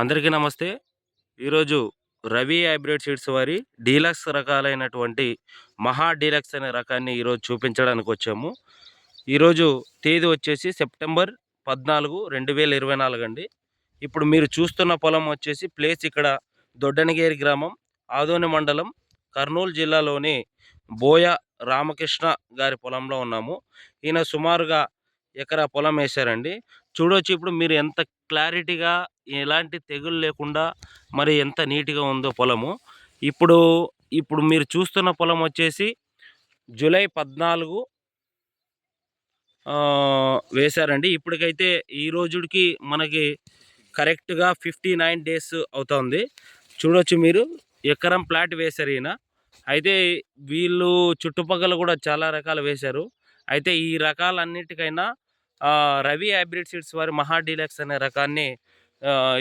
అందరికీ నమస్తే. ఈరోజు రవి హైబ్రిడ్ సీడ్స్ వారి డీలక్స్ రకాలైనటువంటి మహా డీలక్స్ అనే రకాన్ని ఈరోజు చూపించడానికి వచ్చాము. ఈరోజు తేదీ వచ్చేసి సెప్టెంబర్ పద్నాలుగు రెండు వేల ఇరవై నాలుగు అండి. ఇప్పుడు మీరు చూస్తున్న పొలం వచ్చేసి ప్లేస్ ఇక్కడ దొడ్డనగేరి గ్రామం ఆదోని మండలం కర్నూలు జిల్లాలోని బోయ రామకృష్ణ గారి పొలంలో ఉన్నాము. ఈయన సుమారుగా ఎకరా పొలం వేశారండి చూడొచ్చు ఇప్పుడు మీరు ఎంత క్లారిటీగా ఎలాంటి తెగులు లేకుండా మరి ఎంత నీట్గా ఉందో పొలము. ఇప్పుడు ఇప్పుడు మీరు చూస్తున్న పొలం వచ్చేసి జూలై పద్నాలుగు వేశారండి ఇప్పటికైతే ఈ రోజుకి మనకి కరెక్ట్గా ఫిఫ్టీ నైన్ డేస్ అవుతుంది. చూడొచ్చు మీరు ఎకరం ప్లాట్ వేశారు ఈయన. అయితే వీళ్ళు చుట్టుపక్కల కూడా చాలా రకాలు వేశారు. అయితే ఈ రకాలన్నిటికైనా రవి హైబ్రిడ్ సీడ్స్ వారి మహా డీలక్స్ అనే రకాన్ని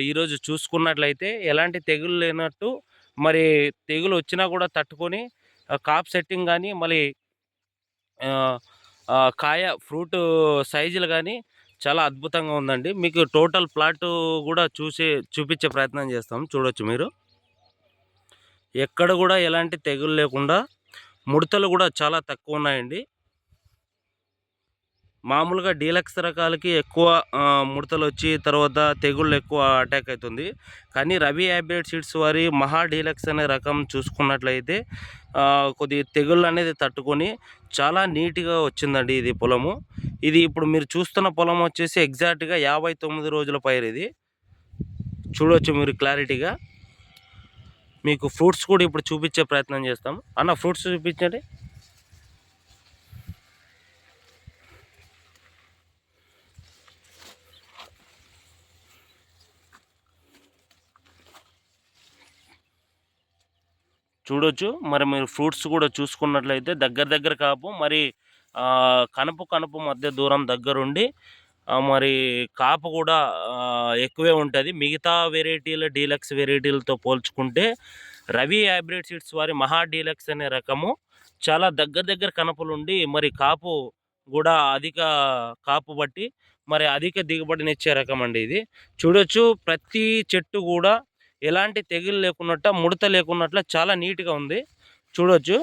ఈరోజు చూసుకున్నట్లయితే ఎలాంటి తెగులు లేనట్టు మరి తెగులు వచ్చినా కూడా తట్టుకొని కాప్ సెట్టింగ్ కానీ మళ్ళీ కాయ ఫ్రూట్ సైజులు కానీ చాలా అద్భుతంగా ఉందండి. మీకు టోటల్ ప్లాట్ కూడా చూసే చూపించే ప్రయత్నం చేస్తాం. చూడొచ్చు మీరు. ఎక్కడ కూడా ఎలాంటి తెగులు లేకుండా ముడతలు కూడా చాలా తక్కువ ఉన్నాయండి. మామూలుగా డీలక్స్ రకాలకి ఎక్కువ ముడతలు వచ్చి తర్వాత తెగుళ్ళు ఎక్కువ అటాక్ అవుతుంది కానీ రవి హైబ్రిడ్ సీడ్స్ వారి మహా డీలక్స్ అనే రకం చూసుకున్నట్లయితే కొద్ది తెగుళ్ళు అనేది తట్టుకొని చాలా నీట్గా వచ్చిందండి ఇది పొలము. ఇది ఇప్పుడు మీరు చూస్తున్న పొలం వచ్చేసి ఎగ్జాక్ట్గా యాభై తొమ్మిది రోజుల పైరు ఇది. చూడవచ్చు మీరు క్లారిటీగా. మీకు ఫ్రూట్స్ కూడా ఇప్పుడు చూపించే ప్రయత్నం చేస్తాం అన్న ఫ్రూట్స్ చూపించండి. చూడొచ్చు. మరి మీరు ఫ్రూట్స్ కూడా చూసుకున్నట్లయితే దగ్గర దగ్గర కాపు. మరి కనుపు కనుపు మధ్య దూరం దగ్గరుండి మరి కాపు కూడా ఎక్కువే ఉంటుంది. మిగతా వెరైటీల డీలక్స్ వెరైటీలతో పోల్చుకుంటే రవి హైబ్రిడ్ సీడ్స్ వారి మహా డీలక్స్ అనే రకము. చాలా దగ్గర దగ్గర కనుపులుండి మరి కాపు కూడా అధిక కాపు బట్టి మరి అధిక దిగుబడినిచ్చే రకం అండి ఇది. చూడొచ్చు ప్రతి చెట్టు కూడా ఎలాంటి తెగులు లేకున్నట్ట ముడత లేకున్నట్ల చాలా నీట్గా ఉంది. చూడొచ్చు.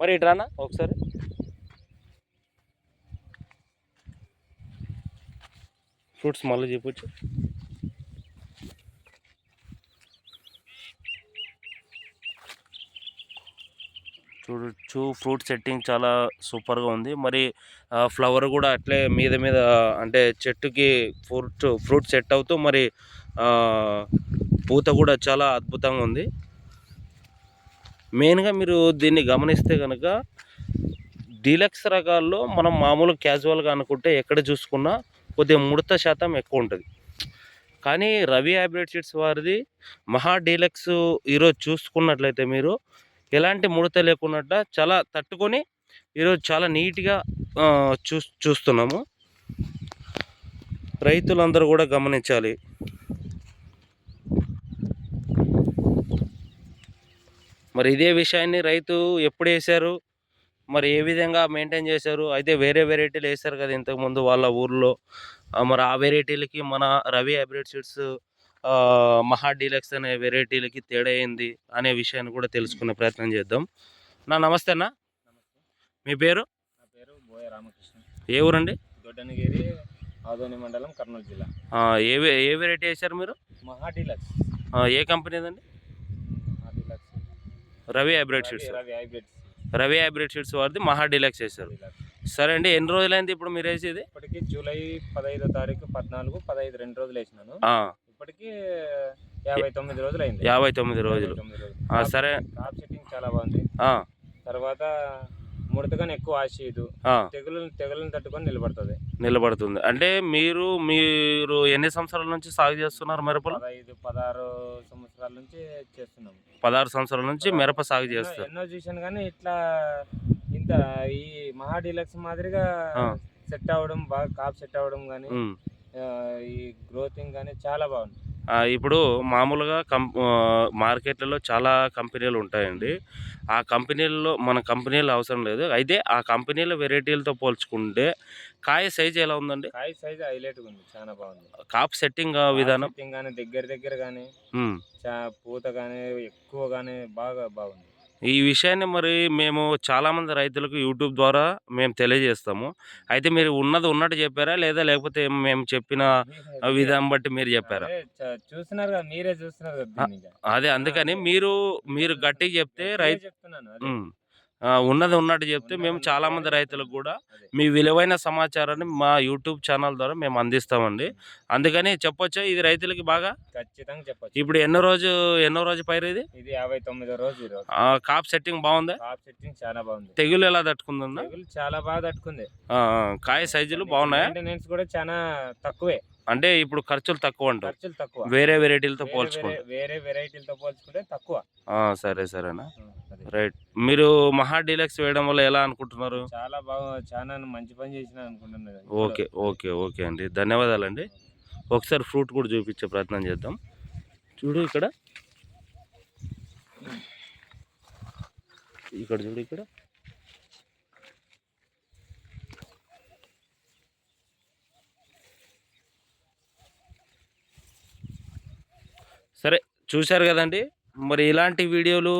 మరి ఇట్రానా ఒకసారి. ఫ్రూట్స్ మళ్ళీ చెప్పొచ్చు. చూడొచ్చు ఫ్రూట్ సెట్టింగ్ చాలా సూపర్గా ఉంది. మరి ఫ్లవర్ కూడా అట్లే మీద మీద అంటే చెట్టుకి ఫ్రూట్ ఫ్రూట్ సెట్ అవుతూ మరి పూత కూడా చాలా అద్భుతంగా ఉంది. మెయిన్గా మీరు దీన్ని గమనిస్తే కనుక డీలక్స్ రకాల్లో మనం మామూలు క్యాజువల్గా అనుకుంటే ఎక్కడ చూసుకున్నా కొద్దిగా ముడత శాతం ఎక్కువ ఉంటుంది. కానీ రవి హైబ్రిడ్ సీడ్స్ వారిది మహా డీలక్స్ ఈరోజు చూసుకున్నట్లయితే మీరు ఎలాంటి ముడత లేకున్నట్ట చాలా తట్టుకొని ఈరోజు చాలా నీట్గా చూ చూస్తున్నాము. రైతులందరూ కూడా గమనించాలి. మరి ఇదే విషయాన్ని రైతు ఎప్పుడు వేశారు? మరి ఏ విధంగా మెయింటైన్ చేశారు? అయితే వేరే వెరైటీలు వేశారు కదా ఇంతకుముందు వాళ్ళ ఊర్లో. మరి ఆ వెరైటీలకి మన Ravi hybrid seeds Maha deluxe అనే వెరైటీలకి తేడా ఏంది అనే విషయాన్ని కూడా తెలుసుకునే ప్రయత్నం చేద్దాం. నా నమస్తే అన్న. మీ పేరు? నా పేరు బోయ రామకృష్ణ. ఏ ఊరండి? దొడ్డనగిరి ఆదోని మండలం కర్నూలు జిల్లా. ఏ ఏ వెరైటీ వేశారు మీరు? మహా డీలక్స్. ఏ కంపెనీదండి? Maha deluxe. Ravi hybrid seeds. Ravi Ravi hybrids. Ravi hybrid seeds వారిది మహా డీలక్స్ వేశారు. సరే అండి ఎన్ని రోజులైంది ఇప్పుడు మీరు వేసేది? ఇప్పటికి జూలై పదహైదో తారీఖు పద్నాలుగు పదహైదు రెండు రోజులు వేసినాను. ఇప్పటికి యాభై తొమ్మిది రోజులు అయింది యాభై తొమ్మిది రోజులు. తొమ్మిది రోజులు. ఆ, సరే. క్రాప్ సెట్టింగ్ చాలా బాగుంది. తర్వాత ముడతగానే ఎక్కువ ఆశీదు తెగులు తెగులను తట్టుకొని నిలబడుతుంది. నిలబడుతుంది. అంటే మీరు మీరు ఎన్ని సంవత్సరాల నుంచి సాగు చేస్తున్నారు మిరపలు? పదహైదు పదహారు సంవత్సరాల నుంచి చేస్తున్నాం. పదహారు సంవత్సరాల నుంచి మిరప సాగు చేస్తారు. ఎన్నో చూశాను కానీ ఇట్లా ఇంత ఈ మహా డీలక్స్ మాదిరిగా. సెట్ అవ్వడం బాగా కాప్ సెట్ అవ్వడం కానీ. ఈ గ్రోతింగ్ కానీ చాలా బాగుంది. ఇప్పుడు మామూలుగా కం మార్కెట్లలో చాలా కంపెనీలు ఉంటాయండి. ఆ కంపెనీల్లో మన కంపెనీలు అవసరం లేదు. అయితే ఆ కంపెనీల వెరైటీలతో పోల్చుకుంటే కాయ సైజ్ ఎలా ఉందండి? కాయ సైజ్ హైలైట్ ఉంది. చాలా బాగుంది. కాప్ సెట్టింగ్ విధానం? కానీ దగ్గర దగ్గర కానీ. పూత కానీ ఎక్కువ కానీ బాగా బాగుంది. ఈ విషయాన్ని మరి మేము చాలామంది రైతులకు యూట్యూబ్ ద్వారా మేము తెలియజేస్తాము. అయితే మీరు ఉన్నది ఉన్నట్టు చెప్పారా? లేదా లేకపోతే మేము చెప్పిన విధానం బట్టి మీరు చెప్పారా? చూస్తున్నారు కదా మీరే చూస్తున్నారు. అదే అందుకని మీరు మీరు గట్టిగా చెప్తే రైతు ఉన్నది ఉన్నట్టు చెప్తే మేము ఉన్నది చాలా మంది ఉన్నట్టుగా రైతులకు కూడా. మీ విలువైన సమాచారాన్ని మా యూట్యూబ్ ఛానల్ ద్వారా మేము అందిస్తామండి. అందుకని చెప్పొచ్చా? ఇది రైతులకి బాగా? ఖచ్చితంగా చెప్పచ్చు. ఇప్పుడు ఎన్నో రోజు ఎన్నో రోజు పైరు ఇది? ఇది యాభై తొమ్మిదో రోజు కాప్ సెట్టింగ్ బాగుందా? కాప్ సెట్టింగ్ చాలా బాగుంది. తెగులు ఎలా తట్టుకుందన్న తెగులు చాలా బాగా తట్టుకుంది. కాయ సైజులు బాగున్నాయా? మెయింటెనెన్స్ కూడా చాలా తక్కువే. అంటే ఇప్పుడు ఖర్చులు తక్కువ అంటారు ఖర్చులు తక్కువ. వేరే వెరైటీలతో వేరే పోల్చుకుంటే? వేరే- వేరే వెరైటీలతో పోల్చుకుంటే తక్కువ. సరే సరేనా. రైట్. మీరు మహా డీలక్స్ వేయడం వల్ల ఎలా అనుకుంటున్నారు? చాలా బాగా చాలా మంచి పని చేసిన అనుకుంటున్నాను ఓకే ఓకే ఓకే అండి. ధన్యవాదాలండి. ఒకసారి ఫ్రూట్ కూడా చూపించే ప్రయత్నం చేద్దాం. చూడు ఇక్కడ. ఇక్కడ చూడు ఇక్కడ. సరే చూశారు కదండి. మరి ఇలాంటి వీడియోలు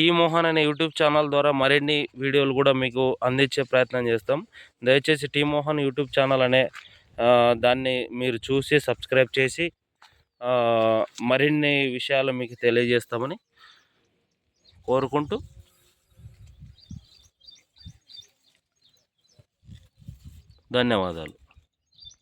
టీ మోహన్ అనే యూట్యూబ్ ఛానల్ ద్వారా మరిన్ని వీడియోలు కూడా మీకు అందించే ప్రయత్నం చేస్తాం. దయచేసి టీ మోహన్ యూట్యూబ్ ఛానల్ అనే దాన్ని మీరు చూసి సబ్స్క్రైబ్ చేసి మరిన్ని విషయాలు మీకు తెలియజేస్తామని కోరుకుంటూ ధన్యవాదాలు.